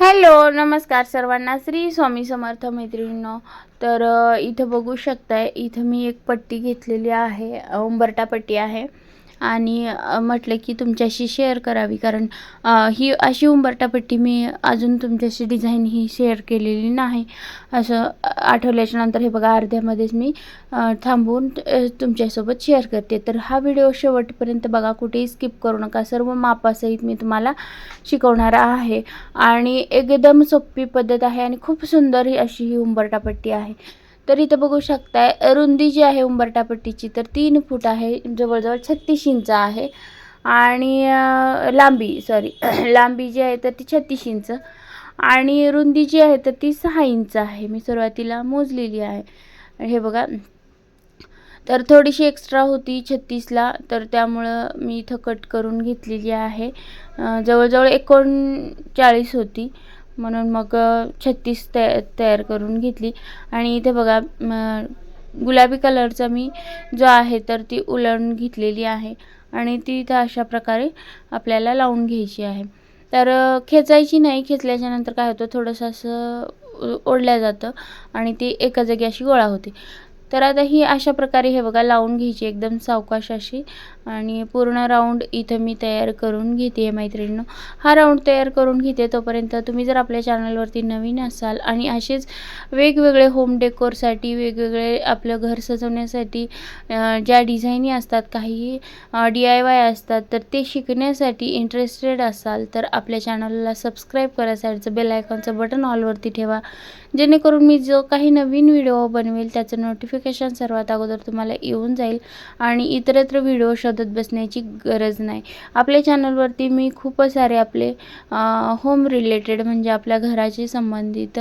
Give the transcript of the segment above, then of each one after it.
Hello नमस्कार सर्वांना. श्री स्वामी समर्थ मैत्रिणींनो तर इथं बघू शकताय इथं मी एक पट्टी घेतलेली आहे उंबरटा पट्टी आहे. आणि म्हटलं की तुमच्याशी शेअर करावी. कारण ही अशी उंबरटापट्टी मी अजून तुमच्याशी डिझाईन ही शेअर केलेली नाही. असं आठवल्याच्या नंतर हे बघा अर्ध्यामध्येच मी थांबून तुमच्यासोबत शेअर करते. तर हा व्हिडिओ शेवटपर्यंत बघा कुठेही स्किप करू नका. सर्व मापासहित मी तुम्हाला शिकवणार आहे. आणि एकदम सोपी पद्धत आहे आणि खूप सुंदर ही अशी ही उंबरटापट्टी आहे. तर इथं बघू शकताय रुंदी जी आहे उंबरटा पट्टीची तर तीन फूट आहे जवळजवळ छत्तीस इंच आहे. आणि लांबी सॉरी लांबी जी आहे तर ती छत्तीस इंच. आणि रुंदी जी आहे तर ती सहा इंच आहे. मी सुरुवातीला मोजलेली आहे. हे बघा. तर थोडीशी एक्स्ट्रा होती छत्तीसला तर त्यामुळं मी इथं कट करून घेतलेली आहे. जवळजवळ एकोणचाळीस होती. म्हणून मग छत्तीस तया तयार करून घेतली. आणि इथे बघा गुलाबी कलरचा मी जो आहे तर ती उलळून घेतलेली आहे. आणि ती इथं अशा प्रकारे आपल्याला लावून घ्यायची आहे. तर खेचायची नाही. खेचल्याच्या नंतर काय होतं थोडंसं असं ओढल्या जातं. आणि ती एका जागी अशी गोळा होते. तर आता ही अशा प्रकारे हे बघा लावून घ्यायची एकदम सावकाश अशी. आणि पूर्ण राऊंड इथं मी तयार करून घेते आहे मैत्रिणीनं. हा राऊंड तयार करून घेते तोपर्यंत तुम्ही जर आपल्या चॅनलवरती नवीन असाल आणि असेच वेगवेगळे होम डेकोरसाठी वेगवेगळे आपलं घर सजवण्यासाठी ज्या डिझाईनी असतात काही डी आय वाय असतात तर ते शिकण्यासाठी इंटरेस्टेड असाल तर आपल्या चॅनलला सबस्क्राईब करा. साईडचं बेल आयकॉनचं बटन ऑलवरती ठेवा. जेणेकरून मी जो काही नवीन व्हिडिओ बनवेल त्याचं नोटिफिकेशन सर्वात अगोदर तुम्हाला येऊन जाईल आणि इतरत्र व्हिडिओ शोधत बसण्याची गरज नाही. आपल्या चॅनलवरती मी खूप सारे आपले होम रिलेटेड म्हणजे आपल्या घराशी संबंधित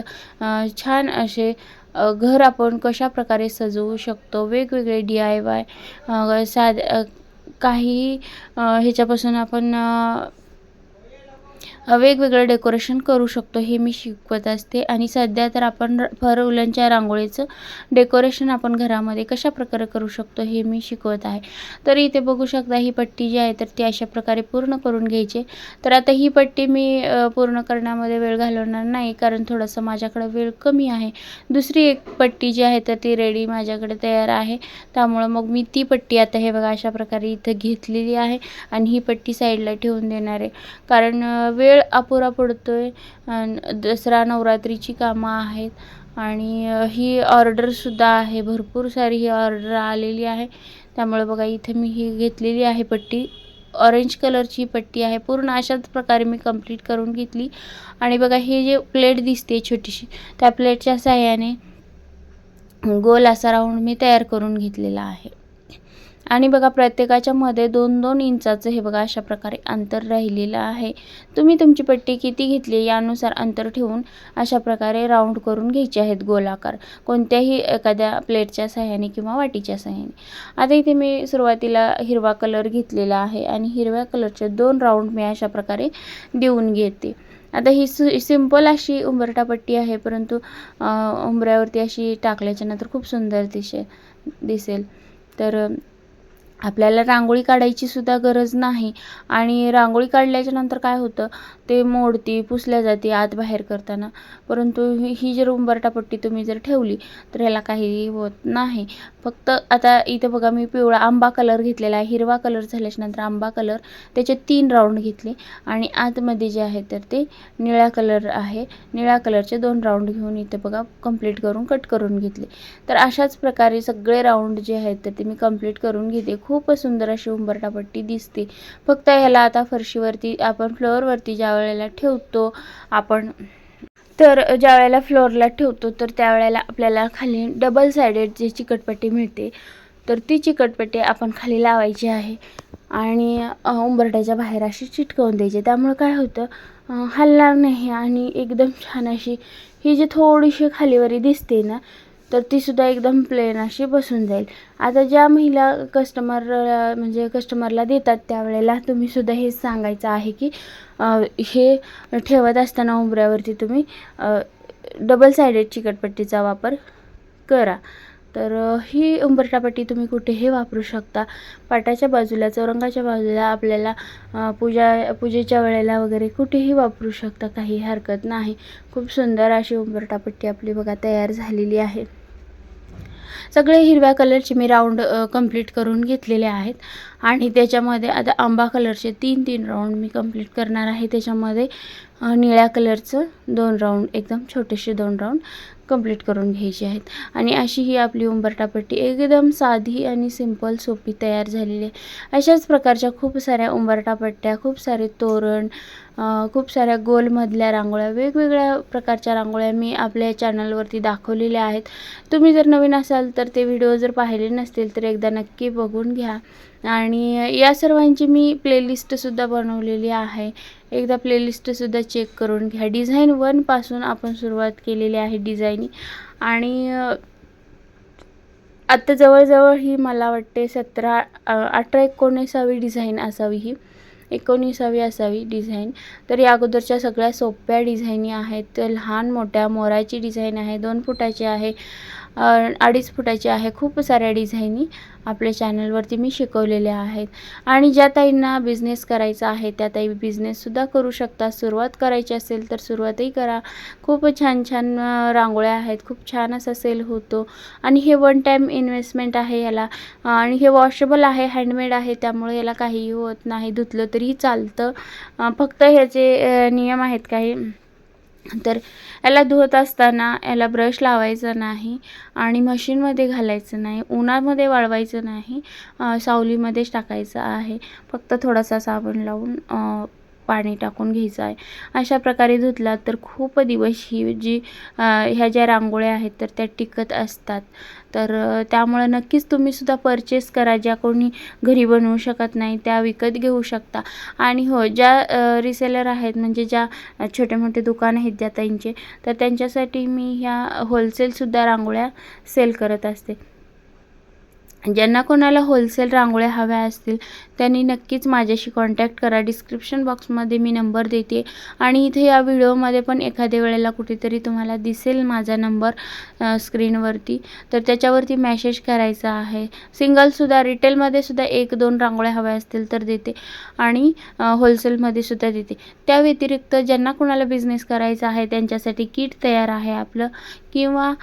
छान असे घर आपण कशा प्रकारे सजवू शकतो वेगवेगळे डी आय वाय साध काही ह्याच्यापासून आपण वेगवेगळं डेकोरेशन करू शकतो हे मी शिकवत असते. आणि सध्या तर आपण र- फर रांगोळीचं डेकोरेशन आपण घरामध्ये कशा प्रकारे करू शकतो हे मी शिकवत आहे. तर इथे बघू शकता ही पट्टी जी आहे तर ती अशा प्रकारे पूर्ण करून घ्यायची. तर आता ही पट्टी मी पूर्ण करण्यामध्ये वेळ घालवणार नाही कारण थोडंसं माझ्याकडे वेळ कमी आहे. दुसरी एक पट्टी जी आहे तर ती रेडी माझ्याकडे तयार आहे. त्यामुळं मग मी ती पट्टी आता हे बघा अशा प्रकारे इथं घेतलेली आहे. आणि ही पट्टी साईडला ठेवून देणार आहे. कारण वेळ वेळ अपुरा पडतो आहे दसरा नवरात्रीची कामं आहेत. आणि ही ऑर्डरसुद्धा आहे. भरपूर सारी ही ऑर्डर आलेली आहे. त्यामुळे बघा इथे मी ही घेतलेली आहे पट्टी. ऑरेंज कलरची पट्टी आहे. पूर्ण अशाच प्रकारे मी कंप्लीट करून घेतली. आणि बघा हे जे प्लेट दिसते छोटीशी त्या प्लेटच्या साह्याने गोल असा राऊंड मी तयार करून घेतलेला आहे. आणि बघा प्रत्येकाच्या मध्ये दोन दोन इंचाचं हे बघा अशा प्रकारे अंतर राहिलेलं आहे. तुम्ही तुमची पट्टी किती घेतली यानुसार अंतर ठेवून अशा प्रकारे राऊंड करून घ्यायचे आहेत गोलाकार कोणत्याही एखाद्या प्लेटच्या सहाय्याने किंवा वाटीच्या सहाय्याने. आता इथे मी सुरुवातीला हिरवा कलर घेतलेला आहे आणि हिरव्या कलरचे दोन राऊंड मी अशा प्रकारे देऊन घेते. आता ही सु सिंपल अशी उंबरटा पट्टी आहे परंतु उंबऱ्यावरती अशी टाकल्याच्या नंतर खूप सुंदर दिसे दिसेल. तर आपल्याला रांगोळी काढायची सुद्धा गरज नाही. आणि रांगोळी काढल्याच्या नंतर काय होतं ते मोडती पुसल्या जाते आत बाहेर करताना. परंतु ही ही जर उंबरटापट्टी तुम्ही जर ठेवली तर ह्याला काही होत नाही. फक्त आता इथं बघा मी पिवळा आंबा कलर घेतलेला आहे. हिरवा कलर झाल्याच्यानंतर आंबा कलर त्याचे तीन राऊंड घेतले. आणि आतमध्ये जे आहे तर ते निळ्या कलर आहे. निळ्या कलरचे दोन राऊंड घेऊन इथं बघा कंप्लीट करून कट करून घेतले. तर अशाच प्रकारे सगळे राऊंड जे आहेत तर ते मी कंप्लीट करून घेते. खूप सुंदर अशी उंबरटापट्टी दिसते. फक्त ह्याला आता फरशीवरती आपण फ्लोअरवरती ज्या वेळेला ठेवतो आपण तर ज्या वेळेला फ्लोअरला ठेवतो तर त्यावेळेला आपल्याला खाली डबल सायडेड जी चिकटपट्टी मिळते तर ती चिकटपट्टी आपण खाली लावायची आहे. आणि उंबरट्याच्या बाहेर अशी चिटकवून द्यायची. त्यामुळे काय होतं हलणार नाही आणि एकदम छान अशी ही जी थोडीशी खालीवरी दिसते ना तर ती सुद्धा एकदम प्लेन अशी बसून जाईल. आता ज्या महिला कस्टमर म्हणजे कस्टमरला देतात त्यावेळेला तुम्ही सुद्धा हेच सांगायचं आहे की हे ठेवत असताना उंबऱ्यावरती तुम्ही डबल सायडेड चिकटपट्टीचा वापर करा. तर ही उंबरटापट्टी तुम्ही कुठेही वापरू शकता. पाटाच्या बाजूला चौरंगाच्या बाजूला आपल्याला पूजा पूजेच्या वेळेला वगैरे कुठेही वापरू शकता. काही हरकत नाही. खूप सुंदर अशी उंबरटापट्टी आपली बघा तयार झालेली आहे. सगळे हिरव्या कलरचे मी राऊंड कंप्लीट करून घेतलेले आहेत. आणि त्याच्यामध्ये आता आंबा कलरचे तीन तीन राऊंड मी कंप्लीट करणार आहे. त्याच्यामध्ये निळ्या कलरचं दोन राऊंड एकदम छोटेसे दोन राऊंड कंप्लीट करून घ्यायचे आहेत. आणि अशी ही आपली उंबरटापट्टी एकदम साधी आणि सिंपल सोपी तयार झालेली आहे. अशाच प्रकारच्या खूप साऱ्या उंबरटापट्ट्या खूप सारे तोरण खूप साऱ्या गोलमधल्या रांगोळ्या वेगवेगळ्या प्रकारच्या रांगोळ्या मी आपल्या चॅनलवरती दाखवलेल्या आहेत. तुम्ही जर नवीन असाल तर ते व्हिडिओ जर पाहिले नसतील तर एकदा नक्की बघून घ्या. आणि या सर्वांची मी प्लेलिस्टसुद्धा बनवलेली आहे. एकदा प्लेलिस्टसुद्धा चेक करून घ्या. डिझाईन वनपासून आपण सुरुवात केलेली आहे डिझाईन आणि आत्ता जवळजवळ ही मला वाटते सतरा अठरा एकोणीसावी डिझाईन असावी ही. एकोणीसावी असावी डिझाईन तर या अगोदरच्या सगळ्या सोप्या डिझाईनी आहेत. तर लहान मोठ्या मोराची डिझाईन आहे दोन फुटाची आहे. अडीच फुटाची आहे. खूप साऱ्या डिझाईनी आपल्या चॅनलवरती मी शिकवलेल्या आहेत. आणि ज्या ताईंना बिझनेस करायचा आहे त्या ताई बिझनेससुद्धा करू शकता सुरुवात करायची असेल तर सुरुवातही करा. खूप छान छान रांगोळ्या आहेत. खूप छान असा सेल होतो. आणि हे वन टाईम इन्व्हेस्टमेंट आहे याला. आणि हे वॉशेबल आहे हँडमेड आहे. त्यामुळे याला काहीही होत नाही. धुतलं तरीही चालतं. फक्त ह्याचे नियम आहेत काही. तर याला धुवत असताना याला ब्रश लावायचा नाही आणि मशीनमध्ये घालायचं नाही उन्हामध्ये वाळवायचं नाही सावलीमध्येच टाकायचं आहे. फक्त थोडासा साबण लावून पाणी टाकून घ्यायचं आहे. अशा प्रकारे धुतला तर खूप दिवस ही जी ह्या ज्या रांगोळ्या आहेत तर त्या टिकत असतात. तर त्यामुळे त्यामुळं नक्कीच तुम्हीसुद्धा परचेस करा. ज्या कोणी घरी बनवू शकत नाही त्या विकत घेऊ शकता. आणि हो ज्या रिसेलर आहेत म्हणजे ज्या छोटे मोठे दुकान आहेत ज्या ताईंचे तर त्यांच्यासाठी मी ह्या होलसेलसुद्धा रांगोळ्या सेल करत असते. ज्यांना कोणाला होलसेल रांगोळ्या हव्या असतील त्यांनी नक्कीच माझ्याशी कॉन्टॅक्ट करा. डिस्क्रिप्शन बॉक्समध्ये मी नंबर देते. आणि इथे या व्हिडिओमध्ये पण एखाद्या वेळेला कुठेतरी तुम्हाला दिसेल माझा नंबर स्क्रीनवरती तर त्याच्यावरती मॅसेज करायचा आहे. सिंगलसुद्धा रिटेलमध्ये सुद्धा एक दोन रांगोळ्या हव्या असतील तर देते. आणि होलसेलमध्ये सुद्धा देते. त्या व्यतिरिक्त ज्यांना कोणाला बिझनेस करायचा आहे त्यांच्यासाठी किट तयार आहे आपलं. किंवा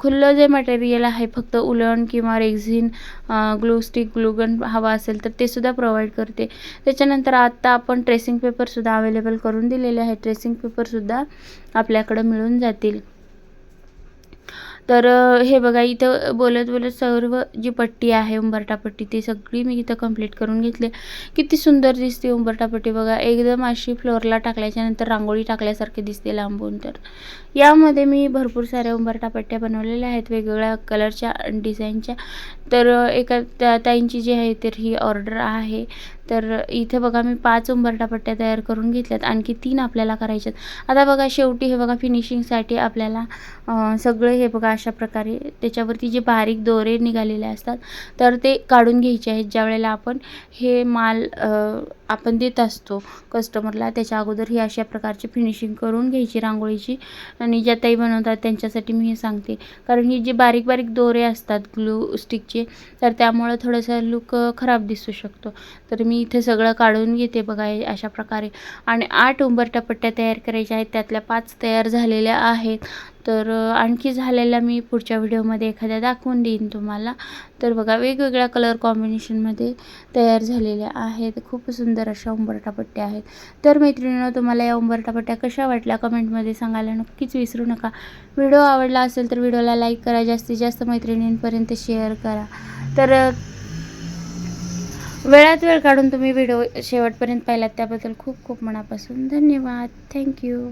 खुल्लं जे मटेरियल आहे फक्त उलण किंवा रेक्झिन ग्लू स्टिक ग्लूगन हवा असेल तर ते सुद्धा प्रोव्हाइड करते. त्याच्यानंतर आत्ता आपण ट्रेसिंग पेपरसुद्धा अवेलेबल करून दिलेले आहे. ट्रेसिंग पेपरसुद्धा आपल्याकडं मिळून जातील. तर हे बघा इथं बोलत बोलत सर्व जी पट्टी आहे उंबरटा पट्टी ती सगळी मी इथं कंप्लीट करून घेतली. किती सुंदर दिसते उंबरटा पट्टी बघा. एकदम अशी फ्लोअरला टाकल्याच्या नंतर रांगोळी टाकल्यासारखी दिसते लांबून तर. यामध्ये मी भरपूर साऱ्या उंबरटा पट्ट्या बनवलेल्या आहेत वेगवेगळ्या कलरच्या डिझाईनच्या तर एका त्या ताईंची जी आहे तर ही ऑर्डर आहे. तर इथे बघा मी पाच उंबरटा पट्ट्या तयार करून घेतल्यात. आणखी तीन आपल्याला करायच्यात आता बघा शेवटी हे बघा फिनिशिंगसाठी आपल्याला सगळे हे बघा अशा प्रकारे त्याच्यावरती जे बारीक दोरे निघालेले असतात तर ते काढून घ्यायचे आहेत. ज्या वेळेला आपण हे माल आपण देत असतो कस्टमरला त्याच्या अगोदर ही अशा प्रकारची फिनिशिंग करून घ्यायची रांगोळीची. आणि ज्या ताई बनवतात त्यांच्यासाठी मी हे सांगते. कारण ही जे बारीक बारीक दोरे असतात ग्लू स्टिकचे तर त्यामुळं थोडंसं लुक खराब दिसू शकतो. तर मी इथे सगळं काढून घेते बघा अशा प्रकारे. आणि आठ उंबरट्या पट्ट्या तयार करायच्या आहेत. त्यातल्या पाच तयार झालेल्या आहेत. तर आणखी झालेल्या मी पुढच्या व्हिडिओमध्ये एखाद्या दाखवून देईन तुम्हाला. तर बघा वेगवेगळ्या कलर कॉम्बिनेशनमध्ये तयार झालेल्या आहेत. खूप सुंदर अशा उंबरटापट्ट्या आहेत. तर मैत्रिणींनो तुम्हाला या उंबरटापट्ट्या कशा वाटल्या कमेंटमध्ये सांगायला नक्कीच विसरू नका. व्हिडिओ आवडला असेल तर व्हिडिओला लाईक करा. जास्तीत जास्त मैत्रिणींपर्यंत शेअर करा. तर वेळात वेळ काढून तुम्ही व्हिडिओ शेवटपर्यंत पाहिलात त्याबद्दल खूप खूप मनापासून धन्यवाद. थँक्यू